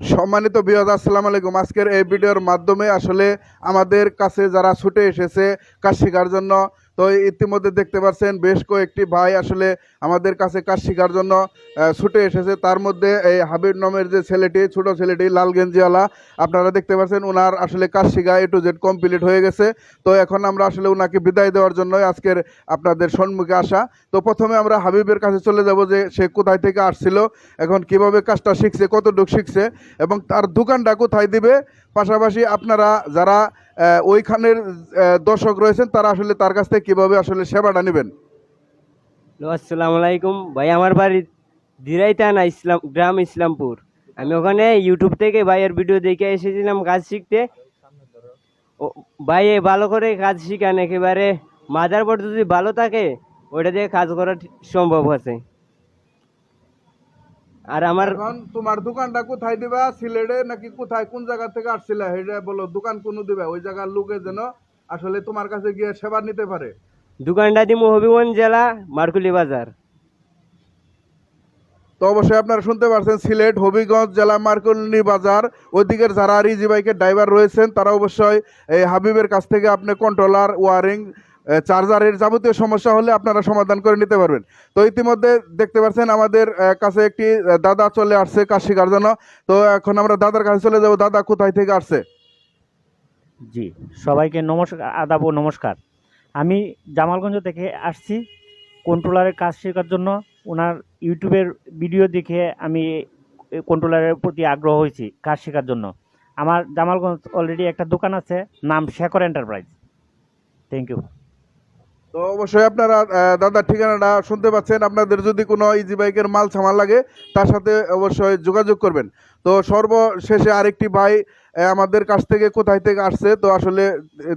সম্মানিত বিয়দ, আসসালাম আলাইকুম। আজকের এই ভিডিওর মাধ্যমে আসলে আমাদের কাছে যারা ছুটে এসেছে কাজ শেখার জন্য তো ইতিমধ্যে দেখতে পাচ্ছেন বেশ কয়েকটি ভাই আসলে আমাদের কাছে কাজ শেখার জন্য ছুটে এসেছে। তার মধ্যে এই হাবিব নামের যে ছেলেটি, ছোট ছেলেটি, লাল গেঞ্জিওয়ালা, আপনারা দেখতে পাচ্ছেন ওনার আসলে কাজ শেখা এ টু জেড কমপ্লিট হয়ে গেছে। তো এখন আমরা আসলে ওনাকে বিদায় দেওয়ার জন্য আজকের আপনাদের সম্মুখে আসা। তো প্রথমে আমরা হাবিবের কাছে চলে যাব যে সে কোথায় থেকে আসছিল, এখন কীভাবে কাজটা শিখছে, কতটুকু শিখছে, এবং তার দোকানটা কোথায় দিবে। পাশাপাশি আপনারা যারা ওইখানের দর্শক রয়েছেন, তারা আসলে তার কাছ থেকে কীভাবে আসলে সেবাটা নেবেন? আসসালামু আলাইকুম। ভাই, আমার বাড়ি দিরাইতানা ইসলাম, গ্রাম ইসলামপুর। আমি ওখানে ইউটিউব থেকে ভাইয়ের ভিডিও দেখে এসেছিলাম কাজ শিখতে। ভাই ভালো করে কাজ শিখান, একেবারে মাদার বোর্ড যদি ভালো থাকে, ওইটা দিয়ে কাজ করা সম্ভব আছে। আর আমার এখন তোমার দোকানটা কোথায় দিবা? সিলেটে নাকি কোথায়? কোন জায়গা থেকে আসছিলে? সেটা বলো দোকান কোন দিবে? ওই জায়গার লোকে যেন আসলে তোমার কাছে গিয়ে সেবা নিতে পারে। দোকানটা দিব হবিগঞ্জ জেলা মারকুলি বাজার। তো অবশ্যই আপনারা শুনতে পারছেন সিলেট হবিগঞ্জ জেলা মার্কনি বাজার। ওইদিকের যারা রিজি বাইকের ড্রাইভার রয়েছেন তারা অবশ্যই এই হাবিবের কাছ থেকে আপনি কন্ট্রোলার ওয়ারিং চার্জারের যাবতীয় সমস্যা হলে আপনারা সমাধান করে নিতে পারবেন। তো ইতিমধ্যে দেখতে পাচ্ছেন আমাদের কাছে একটি দাদা চলে আসছে কাজ শেখার জন্য। তো এখন আমরা দাদার কাছে চলে যাব। দাদা কোথায় থেকে আসছে? জি, সবাইকে নমস্কার, আদাব নমস্কার। আমি জামালগঞ্জ থেকে আসছি। কন্ট্রোলারের কাজ শেখার জন্য ওনার ইউটিউবের ভিডিও দেখে আমি কন্ট্রোলারের প্রতি আগ্রহ হয়েছি কাজ শেখার জন্য। আমার জামালগঞ্জ অলরেডি একটা দোকান আছে, নাম শেখর এন্টারপ্রাইজ থ্যাংক ইউ তো অবশ্যই আপনারা দাদার ঠিকানাটা শুনতে পাচ্ছেন। আপনাদের যদি কোনো ইজি বাইকের মাল সামাল লাগে, তার সাথে অবশ্যই যোগাযোগ করবেন। তো সর্বশেষে আরেকটি ভাই আমাদের কাছ থেকে কোথায় থেকে আসছে, তো আসলে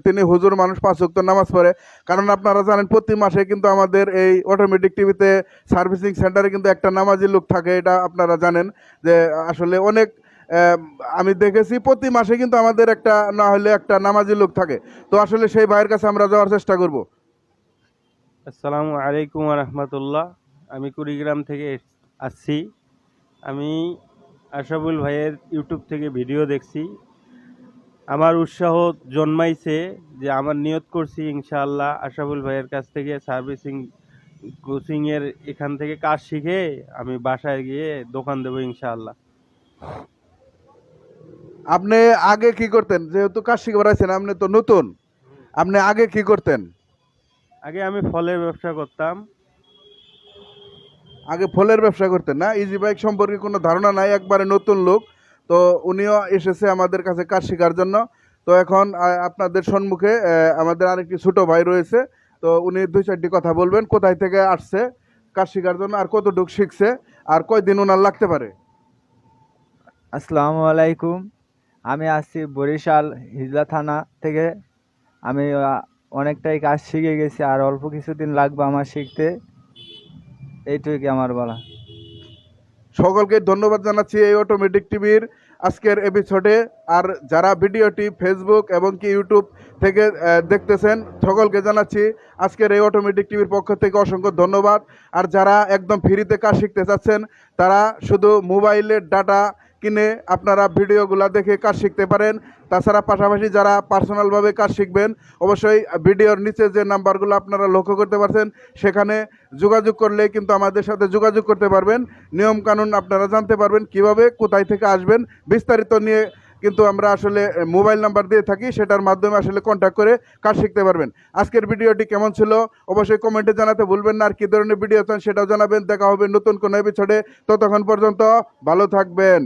তিনি হুজুর মানুষ, পাঁচ ওয়াক্ত নামাজ পড়ে। কারণ আপনারা জানেন, প্রতি মাসে কিন্তু আমাদের এই অটোমেটিক টিভিতে সার্ভিসিং সেন্টারে কিন্তু একটা নামাজি লোক থাকে, এটা আপনারা জানেন যে আসলে অনেক আমি দেখেছি প্রতি মাসে কিন্তু আমাদের একটা না হলে একটা নামাজি লোক থাকে। তো আসলে সেই ভাইয়ের কাছে আমরা যাওয়ার চেষ্টা করব। আসসালামু আলাইকুম রহমতুল্লাহ। আমি কুড়িগ্রাম থেকে আসছি। আমি আশাবুল ভাইয়ের ইউটিউব থেকে ভিডিও দেখছি। আমার উৎসাহ জন্মাইছে যে আমার নিয়ত করছি ইনশাআল্লাহ আশাবুল ভাইয়ের কাছ থেকে সার্ভিসিং, কোচিংয়ের এখান থেকে কাজ শিখে আমি বাসায় গিয়ে দোকান দেবো ইনশাআল্লাহ। আপনি আগে কি করতেন? যেহেতু কাজ শিখে বেড়াইছেন, আপনি তো নতুন। আপনি আগে কি করতেন? আগে আমি ফলের ব্যবসা করতাম। আগে ফলের ব্যবসা করতেন না? ইজি বাইক সম্পর্কে কোনো ধারণা নাই একবারে নতুন লোক। তো উনিও এসেছে আমাদের কাছে কাজ শেখার জন্য। তো এখন আপনাদের সম্মুখে আমাদের আরেকটি ছোট ভাই রয়েছে। তো উনি দুই চারটি কথা বলবেন কোথায় থেকে আসছে কাজ শেখার জন্য আর কতটুক শিখছে আর কয়দিন ওনার লাগতে পারে? আসসালামু আলাইকুম। আমি আসছি বরিশাল হিজলা থানা থেকে। আমি অনেকটাই কাজ শিখে গেছি, আর অল্প কিছুদিন লাগবে আমার শিখতে। এইটুকুই আমার বলা। সকলকে ধন্যবাদ জানাচ্ছি এই অটোমেটিক টিভির আজকের এপিসোডে আর যারা ভিডিওটি ফেসবুক এবং কি ইউটিউব থেকে দেখতেছেন, সকলকে জানাচ্ছি আজকের এই অটোমেটিক টিভির পক্ষ থেকে অসংখ্য ধন্যবাদ। আর যারা একদম ফ্রিতে কাজ শিখতে চাচ্ছেন, তারা শুধু মোবাইলের ডাটা কিনে আপনারা ভিডিওগুলো দেখে কাজ শিখতে পারেন। তাছাড়া পাশাপাশি যারা পার্সোনালভাবে কাজ শিখবেন, অবশ্যই ভিডিওর নিচে যে নাম্বারগুলো আপনারা লক্ষ্য করতে পারছেন, সেখানে যোগাযোগ করলে কিন্তু আমাদের সাথে যোগাযোগ করতে পারবেন। নিয়ম কানুন আপনারা জানতে পারবেন কীভাবে, কোথায় থেকে আসবেন, বিস্তারিত নিয়ে কিন্তু আমরা আসলে মোবাইল নাম্বার দিয়ে থাকি, সেটার মাধ্যমে আসলে কন্ট্যাক্ট করে কাজ শিখতে পারবেন। আজকের ভিডিওটি কেমন ছিল, অবশ্যই কমেন্টে জানাতে ভুলবেন না, আর কী ধরনের ভিডিও চান সেটাও জানাবেন। দেখা হবে নতুন কোনো এপিসোডে ততক্ষণ পর্যন্ত ভালো থাকবেন।